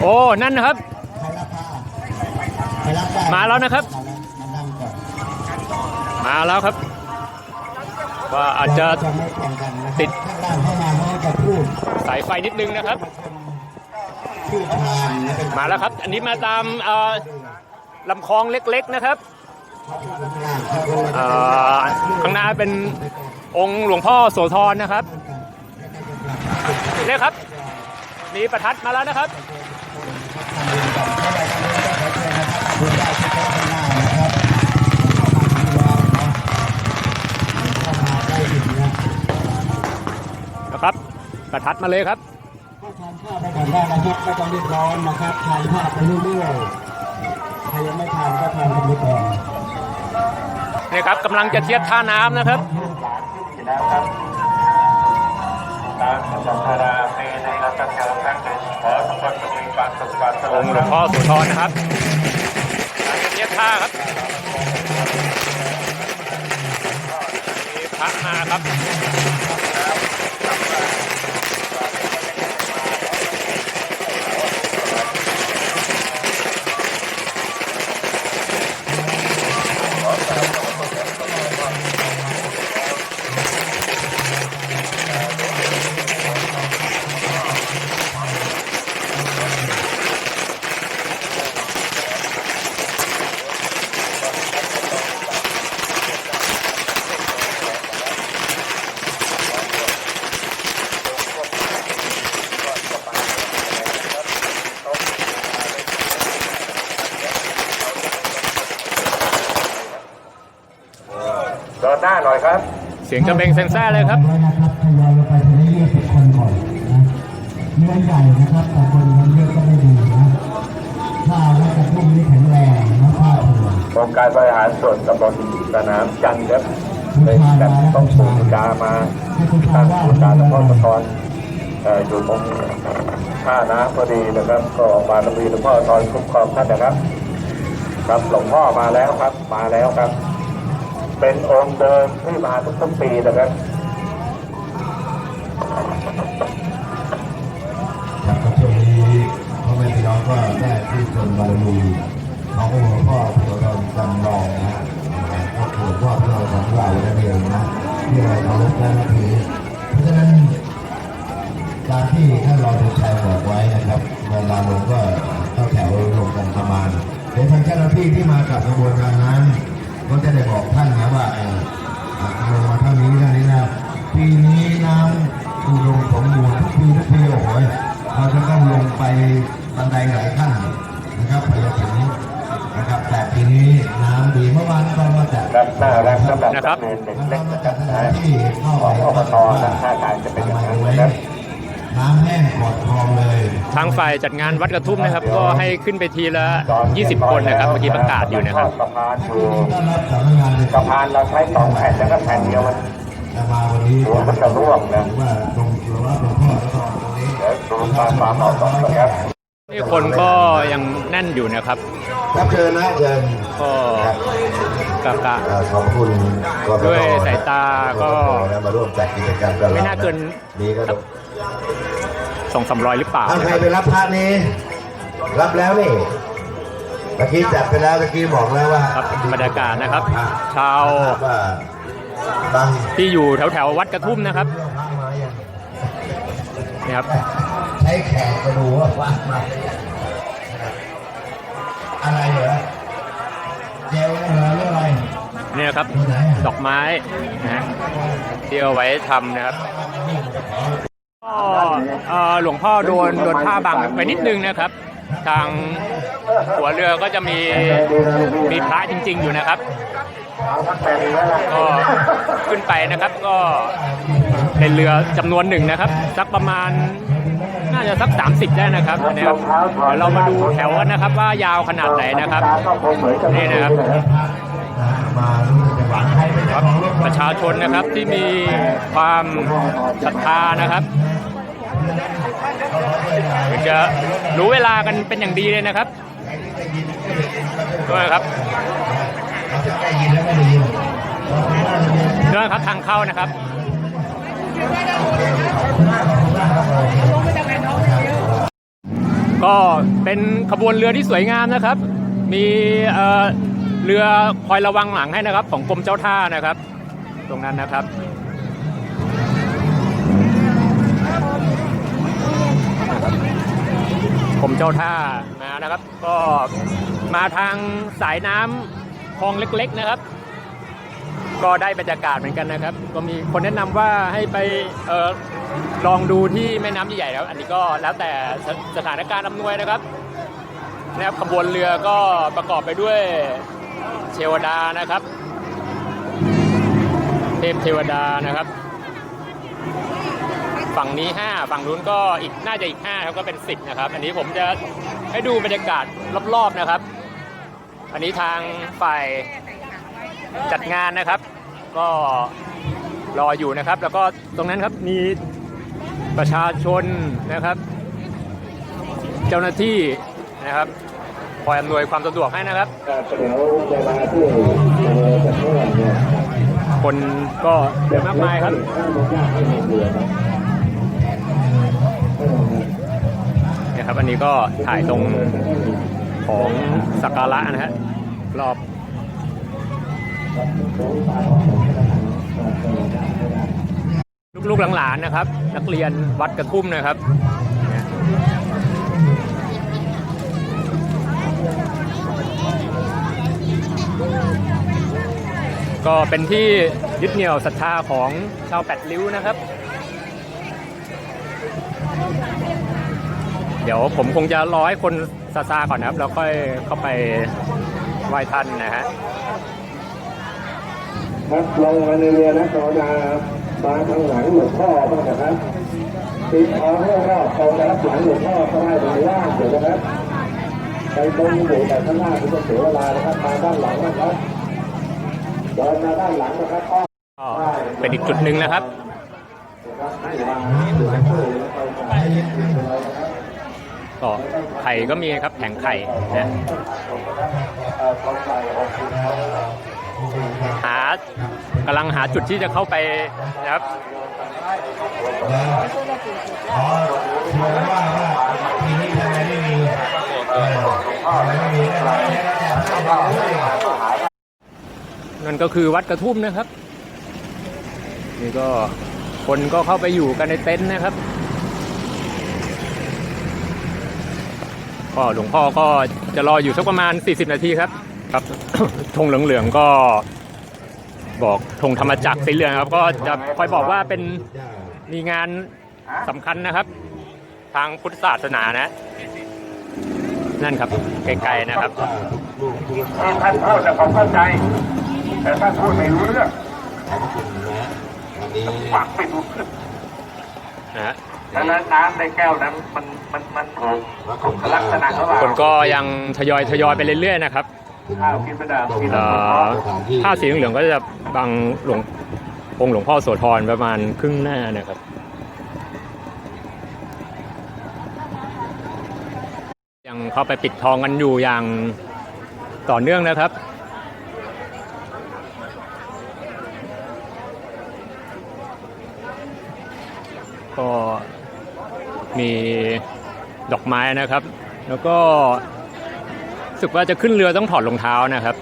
โอ้ นั่นนะครับ มาแล้วนะครับ มาแล้วครับ ว่าอาจจะติดสายไฟนิดนึงนะครับ มาแล้วครับ อันนี้มาตามลำคลองเล็กๆนะครับข้างล่างครับเอ่อข้างหน้าเป็นองค์หลวงพ่อโสธรนะครับเนี่ยครับ มีประทัดมาแล้วนะครับ น้านะครับเข้ามาได้ถึงนะนะครับประทัดมาเลยครับก็ทานข้าวไปก่อนได้นะครับไม่ต้องรีบร้อนนะครับทานข้าวไปเรื่อยๆใครยังไม่ทานก็ทานกันไปก่อนนี่ครับกำลังจะเทียบท่าน้ำนะครับตามสัมภาระเมในรัตนการตั้งแต่ขอทุกคนจงมี องค์หลวงพ่อโสธรนะครับเนียท่าครับมีพักมาครับ เดินหน้าหน่อยครับ เสียงกระเบงเซนซ่าเลยครับร้อยนะครับทยอยลงไปทีละยี่สิบคนก่อนนะเนื้อใหญ่นะครับแต่คนมันเยอะก็ไม่ดีนะถ้าว่าจะพุ่มนี้แข็งแรงนะผ้าเผื่อองค์การบริหารส่วนตำบลสนามจันทร์ครับเลยจัดต้องปูกามาตั้งปูกาหลวงพ่อสะทอนอยู่ตรงท่าน้ำพอดีนะครับ ก็มาตรีหลวงพ่อสะทอนคุ้มครองท่านนะครับ ครับหลวงพ่อมาแล้วครับ มาแล้วครับ เป็นองค์เดิมที่มาทุกๆปีนะครับช่วงนี้พ่อแม่พี่น้องก็ได้ที่ชมบารมีขององค์หลวงพ่อพระโสธรจำลองนะฮะก็คือหลวงพ่อพระโสธรของเรานั่นเองนะที่เราเคารพและนับถือเพราะฉะนั้นการที่ท่านรองเดชชัยบอกไว้นะครับเวลาลงก็เข้าแถวลงกันประมาณเดี๋ยวทางเจ้าหน้าที่ที่มากับกระบวนการนั้น ก็จะได้บอกท่านนะว่าเอออะลงมาเท่านี้เท่านี้นะปีนี้น้ำอุดมสมบูรณ์ทุกปีทุกปีโอ้โหเราจะต้องลงไปบันไดหลายขั้นนะครับไปถึงนะครับแต่ปีนี้น้ำดีเมื่อวานก็มาจากครับน่ารักสำหรับนะครับนักเรียนเด็กมันเล็กมานะคจารักบสถานะนที่เข้าของไปอบตว่านะท่าทางจะเป็นอย่างทำนั้นไว้นะครับ น้ำแห้งปลอดคลองเลยทางฝ่ายจัดงานวัดกระทุ่มนะครับ ก็ให้ขึ้นไปทีละ 20 คนนะครับเมื่อกี้ประกาศอยู่นะครับสะพานอให้ยู่ยินดีต้อนรับสำนักงานเลยสะพานเราใช้สองแผ่นแล้วก็แผ่นเดียวมันจะมาวันนี้หัวมันจะร่วงนะหรือว่าตรงหรือว่าหลวงพ่อพระโสธรตรงนี้ เดี๋ยวดูตามความเหมาะสมนะครับ นี่คนก็ยังแน่นอยู่นะครับ ครับเชิญนะเชิญก็กะกะเอ่อขอบคุณกทด้วยสายตาก็นะมาร่วมจัดกิจกรรมกับเราไม่น่าเกิน นี่ก็ สองสามร้อยหรือเปล่า เอานะใครครับไปรับพระนี้ รับแล้วนี่ตะกี้จัดไปแล้วตะกี้บอกแล้วว่าครับบรรยากาศนะครับชาว ว่าบางที่อยู่แถวแถวๆวัดกระทุ่มนะครับเรื่องพระมายังนี่ครับ ใช้แขกมาดูว่าพระมาอะไรเหรอเจลเหรอหรืออะไรนี่นะครับ ดอกไม้นะฮะที่เอาไว้ทำนะครับก็ เอ่อหลวงพ่อโดนโดนผ้าบังไปนิดนึงนะครับ ทางหัวเรือก็จะมีมีพระจริง ๆ อยู่นะครับก็ขึ้นไปนะครับก็เป็นเรือจำนวนหนึ่งนะครับ สักประมาณน่าจะสัก 30 ได้นะครับนะครับเดี๋ยวเรามาดูแถวกันนะครับว่ายาวขนาดไหนนะครับนี่นะครับครับประชาชนนะครับที่มีความศรัทธานะครับ จะรู้เวลากันเป็นอย่างดีเลยนะครับด้วยครับด้วยครับทางเข้านะครับก็เป็นขบวนเรือที่สวยงามนะครับ มีเอ่อเรือคอยระวังหลังให้นะครับ ของกรมเจ้าท่านะครับ ตรงนั้นนะครับ มเจ้าท่ามานะครับ ก็มาทางสายน้ำคลองเล็กๆนะครับ ก็ได้บรรยากาศเหมือนกันนะครับ ก็มีคนแนะนำว่าให้ไปออลองดูที่แม่น้ำใหญ่ๆแล้ว อันนี้ก็แล้วแต่สสถานการณ์อำนวยนะครับนะครับขบวนเรือก็ประกอบไปด้วยเทวดานะครับ เทพเทวดานะครับ ฝั่งนี้ 5 ฝั่งนู้นก็อีกน่าจะอีก5ครับก็เป็น 10 นะครับ อันนี้ผมจะให้ดูบรรยากาศรอบๆนะครับ อันนี้ทางฝ่ายจัดงานนะครับ ก็รออยู่นะครับ แล้วก็ตรงนั้นครับมีประชาชนนะครับ เจ้าหน้าที่นะครับคอยอำนวยความสะดวกให้นะครับคนก็เยอะมากมายครับ ครับ อันนี้ก็ถ่ายตรงของสักการะนะฮะรอบลูกๆหลานๆนะครับ นักเรียนวัดกระทุ่มนะครับก็เป็นที่ยึดเหนี่ยวศรัทธาของชาวแปดริ้วนะครับ เดี๋ยวผมคงจะรอให้คนซาซาก่อนนะครับ แล้วค่อยเข้าไปไหว้ท่านนะฮะครับลงมาในเรือนะกรุณามาทางหลังหลวงพ่อบ้างนะครับปิดท้องให้รอบตรงนะครับหลังหลวงพ่อก็ได้ตรงล่างเดี๋ยวนะครับไปตรงอยู่แต่ข้างหน้าคุณต้องเสียเวลานะครับมาด้านหลังนะครับเดินมาด้านหลังนะครับอ้อมก็เป็นอีกจุดหนึ่งนะครับ ก็ไข่ก็มีครับแผงไข่นะหากำลังหาจุดที่จะเข้าไปนะครับนั่นก็คือวัดกระทุ่มนะครับ นี่ก็คนก็เข้าไปอยู่กันในเต็นท์นะครับ ก็หลวงพ่อก็จะรออยู่สักประมาณ 40 นาทีครับ ครับ ธงเหลืองๆก็บอกธงธรรมจักรสีเหลืองครับ ก็จะคอยบอกว่าเป็นมีงานสำคัญนะครับ ทางพุทธศาสนานะ นั่นครับไกลๆนะครับท่านพูดแต่ผมเข้าใจ แต่ท่านพูดไม่รู้เรื่องขอบคุณนะวันนี้ฟังไม่รู้เรื่องนะฮะ ดังนั้นน้ำในแก้วนั้นมันมันมันถูกลักษณะเขาว่าคนก็ยังทยอยทยอยไปเรื่อยๆนะครับข้าวกินไม่ได้กินเอ่แล้วมันท้ออผ้าสีเหลืองๆก็จะบังหลวงองค์หลวงพ่อโสธรประมาณครึ่งหน้านะครับยังเข้าไปปิดทองกันอยู่อย่างต่อเนื่องนะครับก็ มีดอกไม้นะครับ แล้วก็สึกว่าจะขึ้นเรือต้องถอดรองเท้านะครับ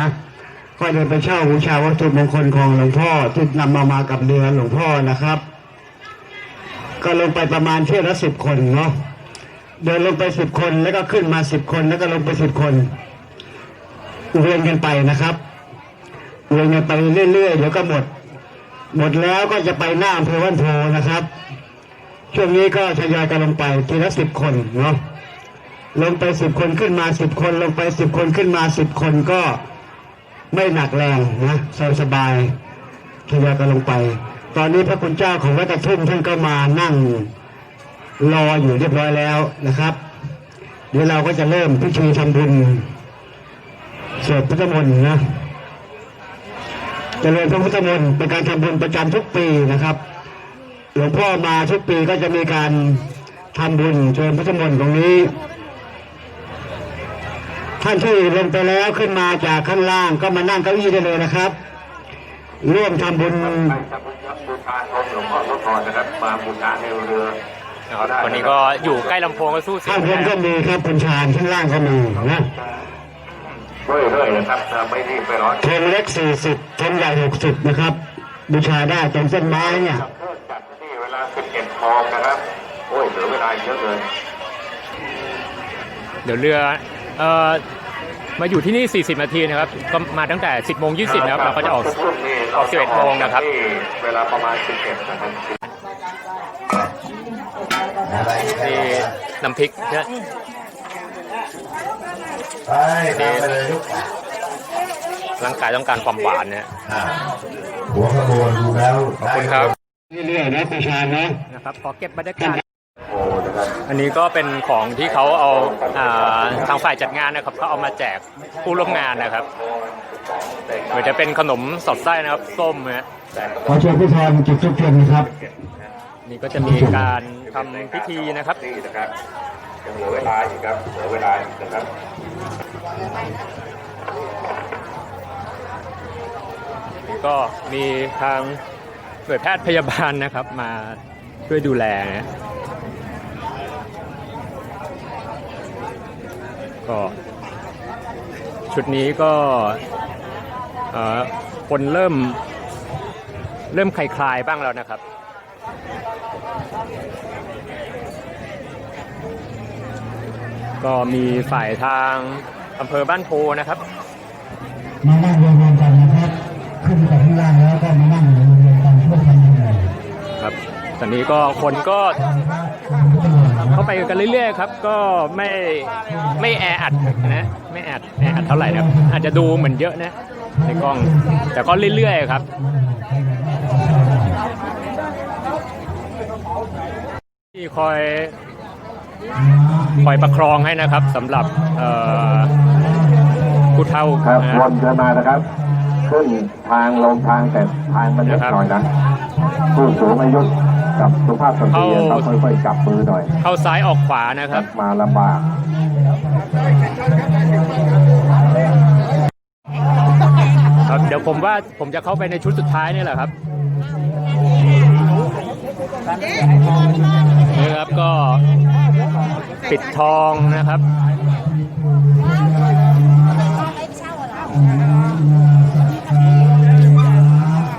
นะก็เดินไปเช่าบูชาวัตถุมงคลของหลวงพ่อที่นำมามากับเรือหลวงพ่อนะครับ ก็ลงไปประมาณเที่ยวละสิบคนเนาะเดินลงไปสิบคนแล้วก็ขึ้นมาสิบคนแล้วก็ลงไปสิบคนเวียนกันไปนะครับเวียนกันไปเรื่อยๆเดี๋ยวก็หมด หมดแล้วก็จะไปหน้าอำเภอวันโพนะครับ ช่วงนี้ก็ทยอยกันลงไปทีละสิบคนเนาะลงไปสิบคนขึ้นมาสิบคน ลงไปสิบคนขึ้นมาสิบคนก็ไม่หนักแรงนะสบายสบายทยอยกันลงไป ตอนนี้พระคุณเจ้าของวัดตะทุ่มท่านก็มานั่งรออยู่เรียบร้อยแล้วนะครับ เดี๋ยวเราก็จะเริ่มพิธีทำบุญสวดพุทธมนต์นะ เจริญพระพุทธมนต์เป็นการทำบุญประจำทุกปีนะครับ หลวงพ่อมาทุกปีก็จะมีการทำบุญเชิญพุทธมนต์ตรงนี้ ท่านที่ลงไปแล้วขึ้นมาจากข้างล่างก็มานั่งเก้าอี้ได้เลยนะครับร่วมทำบุญใครจะบูชาองค์หลวงพ่อโสธรนะครับมาบูชาในเรือนะครับวันนี้ก็อยู่ใกล้ลำโพงก็สู้เสียข้างงบนนะก็มีครับคุณชาญข้างล่างก็มีนะ เรื่อยๆนะครับถ้าไม่รีบไปร้อนเทนเล็กสี่สิบเทนใหญ่หกสิบนะครับ บูชาได้ตรงเส้นไม้เนี่ยจับเพิ่มจัดที่เวลา11โมงนะครับ โอ้ยเหลือเวลาอีกเยอะเลย เดี๋ยวเรือเอ่อมาอยู่ที่นี่ 40 นาทีนะครับ ก็มาตั้งแต่ 10 โมง 20 นะครับ เราก็จะออกออก 11 โมงนะครับที่เวลาประมาณ 11นะครับนี่น้ำพริกเนี่ย ไปตามไปเลยลูกร่างกายต้องการความหวานเนี่ยอ่าหัวขบวนดูแล้วขอบคุณครับเรื่อยๆนะคุณชาญนะนะครับขอเก็บบรรยากาศโอ้นะครับอันนี้ก็เป็นของที่เขาเอาอ่าทางฝ่ายจัดงานนะครับเขาเอามาแจกผู้ร่วมงานนะครับเหมือนจะเป็นขนมสดไส้นะครับส้มนะขอเชิญพี่ทอนจุดทุกเทียนนะครับ นี่ก็จะมีการทำพิธีนะครับนี่นะครับยังเหลือเวลาอีกครับเหลือเวลาอีกนะครับ ก็มีทางหน่วยแพทย์พยาบาลนะครับ มาช่วยดูแลนะก็ชุดนี้ก็คนเริ่มเริ่มคลายๆบ้างแล้วนะครับก็มีฝ่ายทาง อำเภอบ้านโพนะครับ มานั่งรวมๆกันนะครับ ขึ้นจากข้างล่างแล้วก็มานั่งรวมๆกันช่วยทำบุญหน่อยครับตอนนี้ก็คนก็เข้าไปกันเรื่อยๆครับ ก็ไม่ไม่แออัดนะไม่แออัดแออัดเท่าไหร่นะครับอาจจะดูเหมือนเยอะนะในกล้อง แต่ก็เรื่อยๆครับที่คอย คอยประครองให้นะครับสำหรับเอ่อผู้เฒ่าครับนะวนเดินมานะครับ ขึ้นทางลงทางแต่ทางมันเล็กหน่อยนะผู้สูงอายุกับสุภาพสตรีต้องค่อยๆจับมือหน่อย เข้าซ้ายออกขวานะครับ มาลำบากครับเดี๋ยวผมว่าผมจะเข้าไปในชุดสุดท้ายนี่แหละครับ นี่ครับก็ปิดทองนะครับ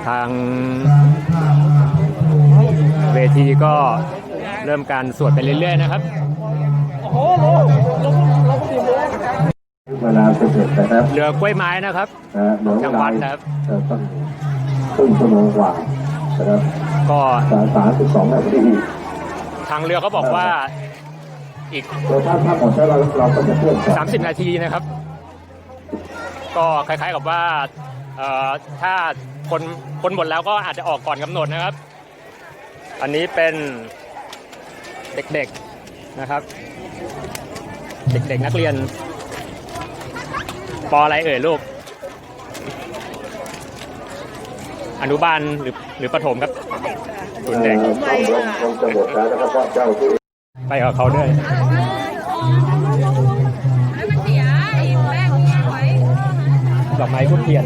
ทางเวทีก็เริ่มการสวดไปเรื่อยๆนะครับเวลาสิบเอ็ดนะครับเรือกล้วยไม้นะครับนะเหลือเวจังหลาวัดนะครับเอ่อต้องครึ่งชั่วโมงกว่า นะครับก็สามสามสิบสองนาทีทางเรือเขาบอกว่าอีกโดยถ้าถ้าหมดแล้วเราเราก็จะเคลื่อนต่อ30นาทีนะครับ ก็คล้ายๆกับว่าเอ่อถ้าคนคนหมดแล้วก็อาจจะออกก่อนกำหนดนะครับ อันนี้เป็นเด็กๆนะครับ เด็กๆนักเรียนปออะไรเอ่ยลูก อนุบาลหรือหรือประถมครับศูนย์เด็กต้องลงลงจะหมดแล้วนะครับว่าเจ้าที่ไปกับเขาด้วยแล้วมันเสียไอ้แป้งที่ไว้ดอกไม้ทุกเทียน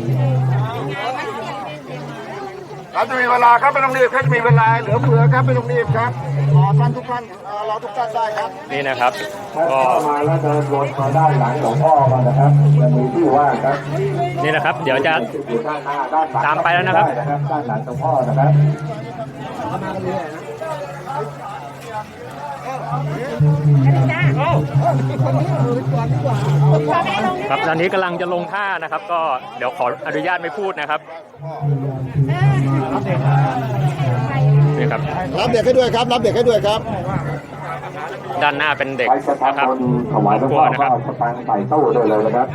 เราจะมีเวลาครับไม่ต้องรีบครับมีเวลาเหลือเฟือครับไม่ต้องรีบครับ รอท่านทุกท่านเอ่อรอทุกท่านได้ครับนี่นะครับก็เข้ามาแล้วเดินวนมาด้านหลังหลวงพ่อมานะครับจะมีที่ว่างครับนี่นะครับ เดี๋ยวจะอยู่ด้านหน้าด้านหลังตามไปแล้วนะครับได้ด้านหลังหลวงพ่อนะครับครับตอนนี้กำลังจะลงท่านะครับ ก็เดี๋ยวขออนุญาตไม่พูดนะครับนี่ ครับ รับเด็กให้ด้วยครับ รับเด็กให้ด้วยครับ ด้านหน้าเป็นเด็กใครจะนะครับทำบุญถวายหลวงพ่อก็เอาสตางค์ใส่ตู้ได้เลยนะครับ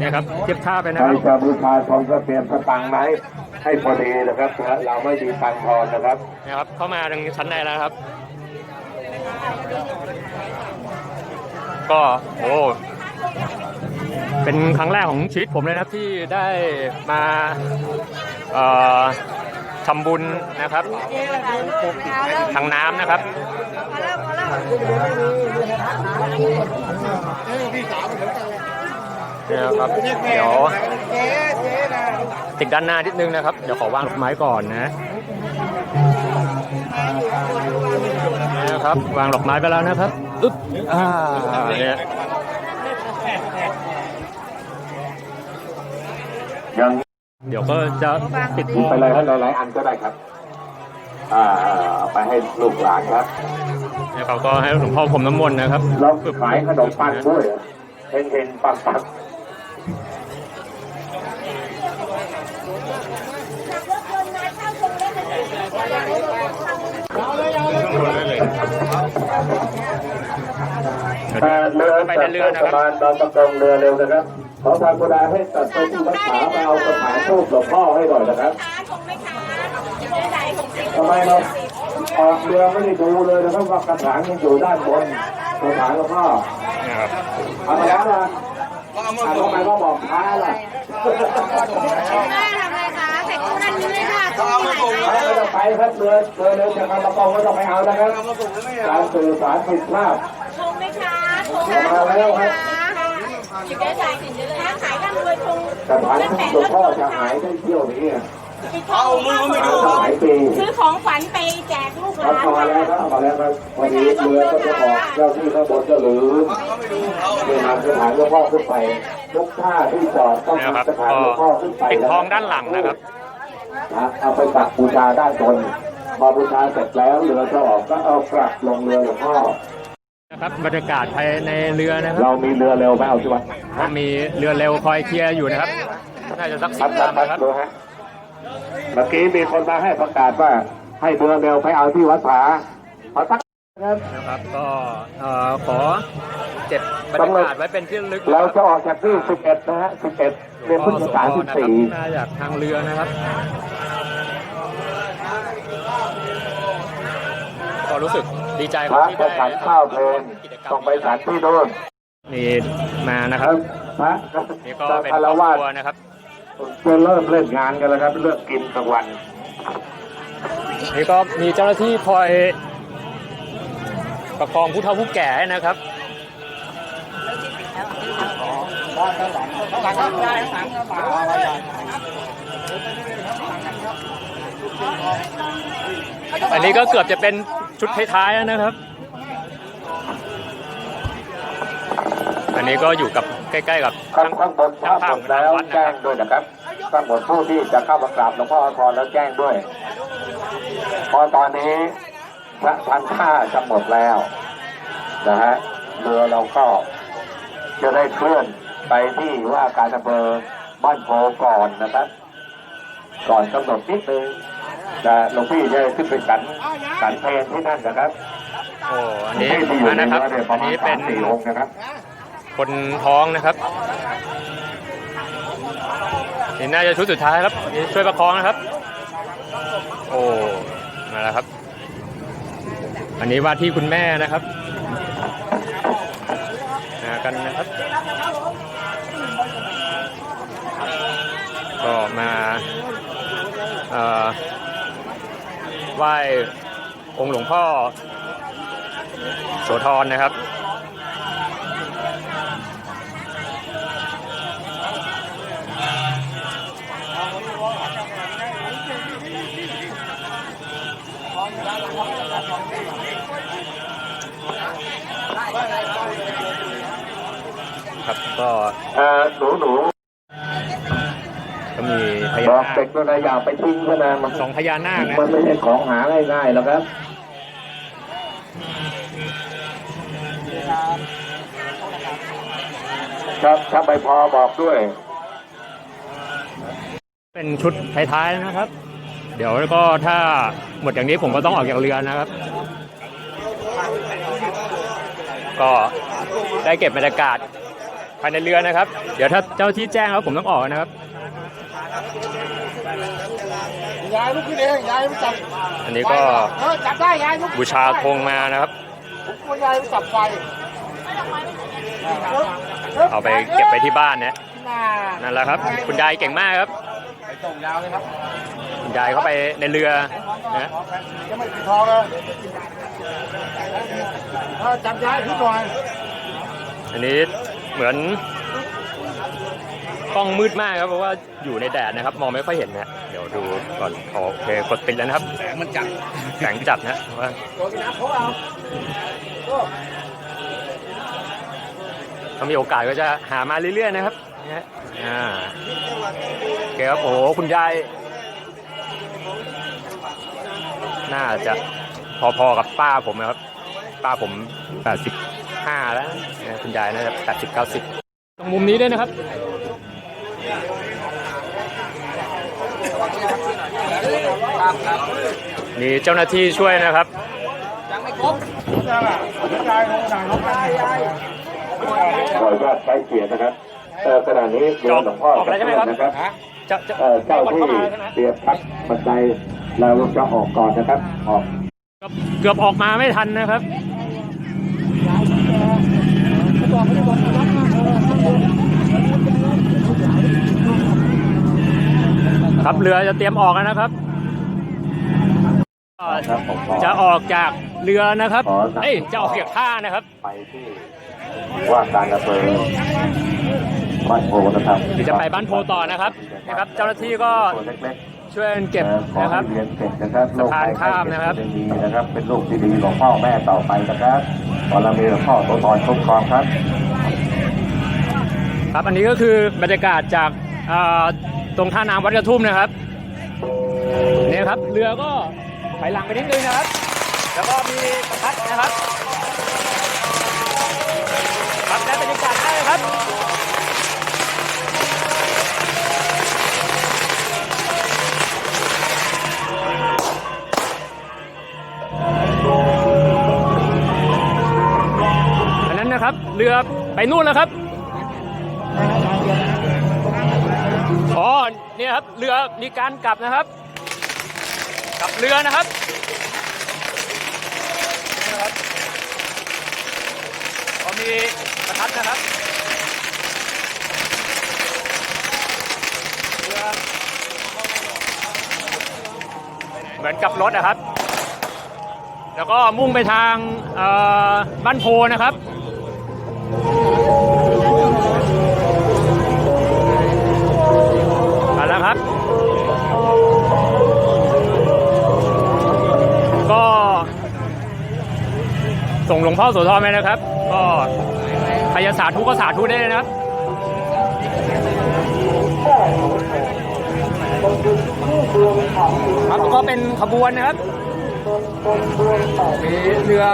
นี่ครับเทียบท่าไปใคนะรครับจะบูชาทองก็เตรียมสตังค์ไว้ให้พอดีนะครับนะเราไม่มีตังค์ทอนนะครับนี่ครับ เข้ามาทางชั้นในแล้วนะครับ ก็โอ้เป็นครั้งแรกของชีวิตผมเลยนะครับที่ได้มาเอ่อ ทำบุญนะครับ ทางน้ำนะครับพอแล้วครับเดี๋ยวติดด้านหน้านิดนึงนะครับ เดี๋ยวขอวางดอกไม้ก่อนนะนี่นะครับ วางดอกไม้ไปแล้วนะครับอึ๊บอ่าเนี่ยยัง เดี๋ยวก็จะปิดทองไปเลยครับหลายๆอันก็ได้ครับ อ่าเอาไปให้ลูกหลานครับเนี่ยเขาก็ให้หลวงพ่อผมน้ำมนต์นะครับเราขายขนมปังด้วยเห็นเห็นๆปังปั เดี๋ยวเรือไปในเรือนะปคระรับมาณตอนประกงเรือเร็วนะครับ ขอทางกุฎาให้ตัดไปที่วัดขาไปเอากระถางทูบหลวงพ่อให้หน่อยนะครับคงไม่ค้าจะได้ของสิบทำไมเราออกเรือไม่ได้ดูเลยนะครับว่ากระถางยังอยู่ด้านบนกระถางหลวงพ่อนะครับเอามาแล้วนะทำไมก็บอกช้าล่ะแม่ทำอะไรคะใส่กุ้งนั่นนี่ค่ะกุ้งไหนไม่ต้องไปครับเรือเรือเร็วจากกระปองไม่ต้องไปเอานะครับการสื่อสารผิดพลาดชงไหมคะ ชงไหมคะจิบได้ใส่สินเยอะเลยขายร่ำรวยชงกระถางหลวงพ่อจะหายได้เที่ยวนี้อะเอามือไม่ดูหายปีซื้อของฝันไปแจกลูกหเขาลานพอแล้วครับพอแล้วครับวันนี้เรือก็จะออกเจ้าที่ข้างบนก็ลืมเดินทางสถานหลวงพ่อขึ้นไปทุกท่าที่จอดต้องเนี่ยครับสถานก็หลวงพ่อขึ้นไปปิดทองด้านหลังนะครับนะเอาไปปักบูชาด้านบนพอบูชาเสร็จแล้วเรือจะออกก็เอากลับลงเรือหลวงพ่อ นะครับบรรยากาศภายในเรือนะครับเรามีเรือเร็วไหมเอาสิวะมีเรือเร็วคอยเคลียร์อยู่นะครับน่าจะสักสิครับบครับลำครับนะครับดูฮะเมื่อกี้มีคนมาให้ประกาศว่า ให้เรือเร็วไปเอาที่วัดผาขอสักครับนะครับก็เอ่อขอเก็บบรรยากาศไว้เป็นที่ระลึก เราจะออกจากที่11นะฮะ11เดือนพฤศจิกายนนะครับมาจากทางเรือนะครับก็รู้สึก ดีใจ14คพรับระที่จะได้ฉันข้าวเพลนต้องไปฉันที่โน่นมีมานะคครัรับบพระนี่ก็เป็นคารครอบวาสครัวนะครับจะเริ่มเล่นงานกันแล้วครับเลิกกินกลางวันนี่ก็มีเจ้าหน้าที่คอยประคองผู้เฒ่าผู้แก่นะครับ อันนี้ก็เกือบจะเป็นชุดท้ายๆแล้วนะครับ อันนี้ก็อยู่กับใกล้ๆกับข้างข้างบนช่าข้างงภาบพนของแล้วทางวัดนะแจ้คงรับด้วยนะครับข้างบนผู้ที่จะเข้ามากราบหลวงพ่อพรแล้วแจ้งด้วย พอตอนนี้พระพันท่าจะหมดแล้วนะฮะเรือเราก็จะได้เคลื่อนไปที่ว่าการอำเภอบ้านโพก่อนนะครับ ก่อนกำหนดนิดนึง นะหลวงพี่จะขึ้นไปฉันฉันเพลงที่นั่นนะครับโอ้อันนี้ที่ที่อยู่มาในนะครับเรือเนี่ยปอัระนมาณนี้สาเป็มนสี่องค์นะครับคนท้องนะครับนี่น่าจะชุดสุดท้ายครับนี่ช่วยประคองนะครับ โอ้มาแล้วครับ อันนี้ว่าที่คุณแม่นะครับมากันนะครับ ก็มาเอ่อ ไหว้องค์หลวงพ่อ โสธรนะครับ ครับก็ เอ่อหนูหนู มีพบญาอกนาเด็คกตัวไหนอย่าไปทิ้งเขานะมันสองพญานาคนะมันไม่ใช่ของหาง่ายๆหรอกครับ ครับถ้าไปพอบอกด้วย เป็นชุดท้ายๆนะครับ เดี๋ยวก็ถ้าหมดอย่างนี้ผมก็ต้องออกจากเรือนะครับ ก็ได้เก็บบรรยากาศภายในเรือนะครับ เดี๋ยวถ้าเจ้าที่แจ้งแล้วผมต้องออกนะครับ ยายลุกขึ้นเองยายไม่จับอันนี้ก็เออจับได้ยายลุกบูชาธงมานะครับผมกลัวยายไม่จับไฟเอาไปเก็บไปที่บ้านนะน่านั่นแหละครับ คุณยายเก่งมากครับไปส่งยาวเลยครับคุณยายเข้าไปในเรือนะยังไม่ปิดทองเลยเออจับยายขึ้นหน่อยอันนี้เหมือนก ล้องมืดมากครับเพราะว่าอยู่ในแดดนะครับ มองไม่ค่อยเห็นนะเดี๋ยวดูก่อนโอเคกดติดแล้วนะครับแสงมันจัดแสงจัดนะว่าถ้ามีโอกาสก็จะหามาเรื่อยๆนะครับเนี่ยอ่าโอเคครับโอ้โหคุณยายน่าจะพอๆกับป้าผมนะครับ ป้าผม85แล้วนะคุณยายน่าจะ80 90 ตรงมุมนี้ด้วยนะครับ มีเจ้าหน้าที่ช่วยนะครับขออนุญาตใช้เกียรตินะครับเอ่อขณะนี้เรือหลวงพ่อออกแล้วใช่ไหมครับนะครับจะจะเอ่อเจ้าที่เข้ามาใช่ไหมเตรียมพักบันไดเราจะออกก่อนนะครับออกเกือบเกือบออกมาไม่ทันนะครับ ครับเรือจะเตรียมออกแล้วนะครับ ครับผมขอ จะออกจากเรือนะครับ ขอสั่งเอ้ยจะออกจากท่านะครับ ไปที่ว่าการอำเภอบ้านโพนะครับเดี๋ยวจะไปบ้านโพต่อนะครับนะครับเจ้าหน้าที่ก็ ตัวเล็กช่วยกันๆเก็บอ่อขอนะคให้รับเรียนเสร็จนะครับโรคสะพานข้ามนะครับไข้เจ็ดีนะครับ เป็นลูกที่ดีของพ่อแม่ต่อไปนะครับขอเรามีหลวงพ่อโสธรคุ้มครองครับ ครับอันนี้ก็คือบรรยากาศจากเอ่อ ตรงท่าน้ำวัดกระทุ่มนะครับเนี่ยครับเรือก็ถอยหลังไปนิดนึงนะครับ แล้วก็มีประทัดนะครับครับและบรรยากาศได้ครับอันนั้นนะครับเรือไปนู่นแล้วครับ เนี่ยครับเรือมีการกลับนะครับ กลับเรือนะครับนะครับก็มีประทัดนะครับเรือเหมือนกับรถนะครับ แล้วก็มุ่งไปทางบ้านโพนะครับ พ่อโสธรไปนะครับ ก็ใครจะสาธุก็สาธุได้เลยนะครับครับก็เป็นขบวนนะครับมีเรือ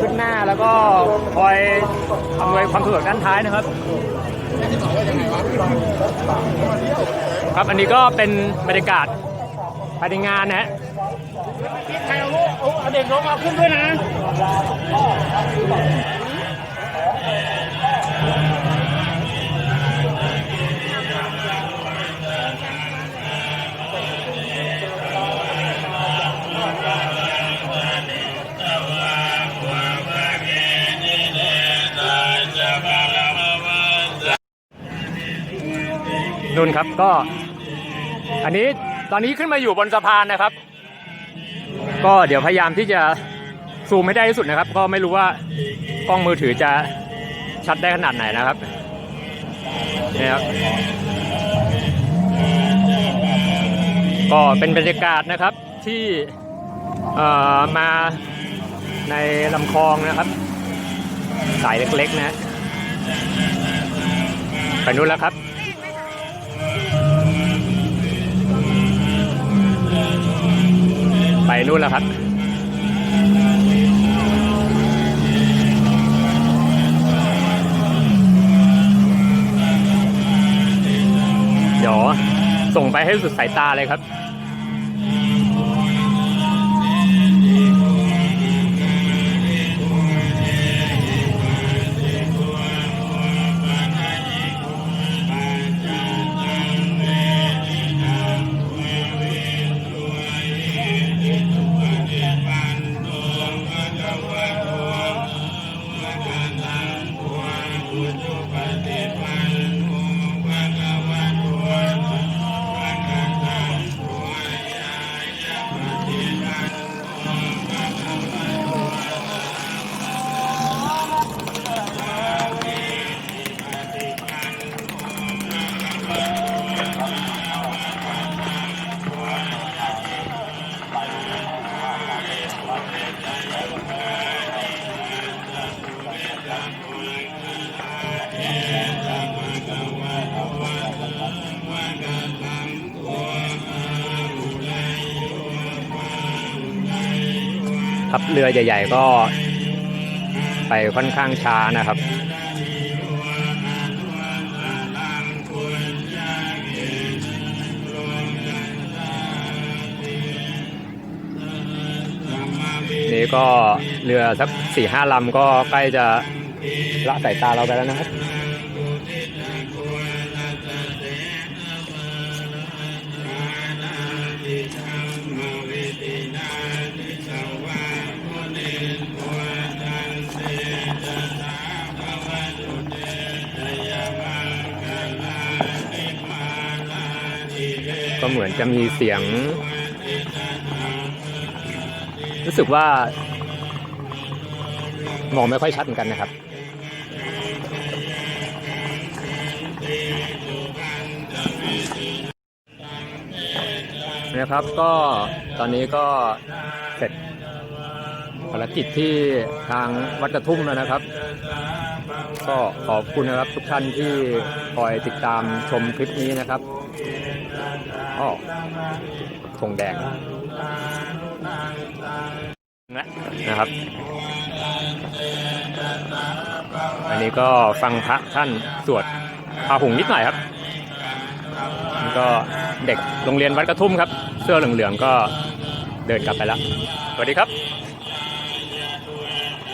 ขึ้นหน้าแล้วก็คอยอำนวยความสะดวกด้านท้ายนะครับ ครับอันนี้ก็เป็นบรรยากาศภายในงานนะฮะ เอาลูกเอาเด็กลงมาขึ้นด้วยนะนุ่นครับก็ อันนี้ตอนนี้ขึ้นมาอยู่บนสะพานนะครับ ก็เดี๋ยวพยายามที่จะซูมให้ได้ที่สุดนะครับ ก็ไม่รู้ว่ากล้องมือถือจะชัดได้ขนาดไหนนะครับนี่ครับก็เป็นบรรยากาศนะครับที่เอ่อมาในลำคลองนะครับ สายเล็กๆนะฮะไปนู้นแล้วครับ ไปนู่นแล้วครับเดี๋ยวส่งไปให้สุดสายตาเลยครับ ครับ เรือใหญ่ ๆ ก็ ไปค่อนข้างช้านะครับนี่ก็เรือสักสี่ห้าลำก็ใกล้จะละสายตาเราไปแล้วนะครับ มือนจะมีเสียง รู้สึกว่ามองไม่ค่อยชัดเหมือนกันนะครับ นะครับก็ตอนนี้ก็เสร็จภารกิจที่ทางวัดกระทุ่มแล้วนะครับ ก็ขอบคุณนะครับทุกท่านที่คอยติดตามชมคลิปนี้นะครับ อ๋อธงแดงนะนะครับ อันนี้ก็ฟังพระท่านสวดพาหุงนิดหน่อยครับก็เด็กโรงเรียนวัดกระทุ่มครับ เสื้อเหลืองๆก็เดินกลับไปแล้วสวัสดีครับ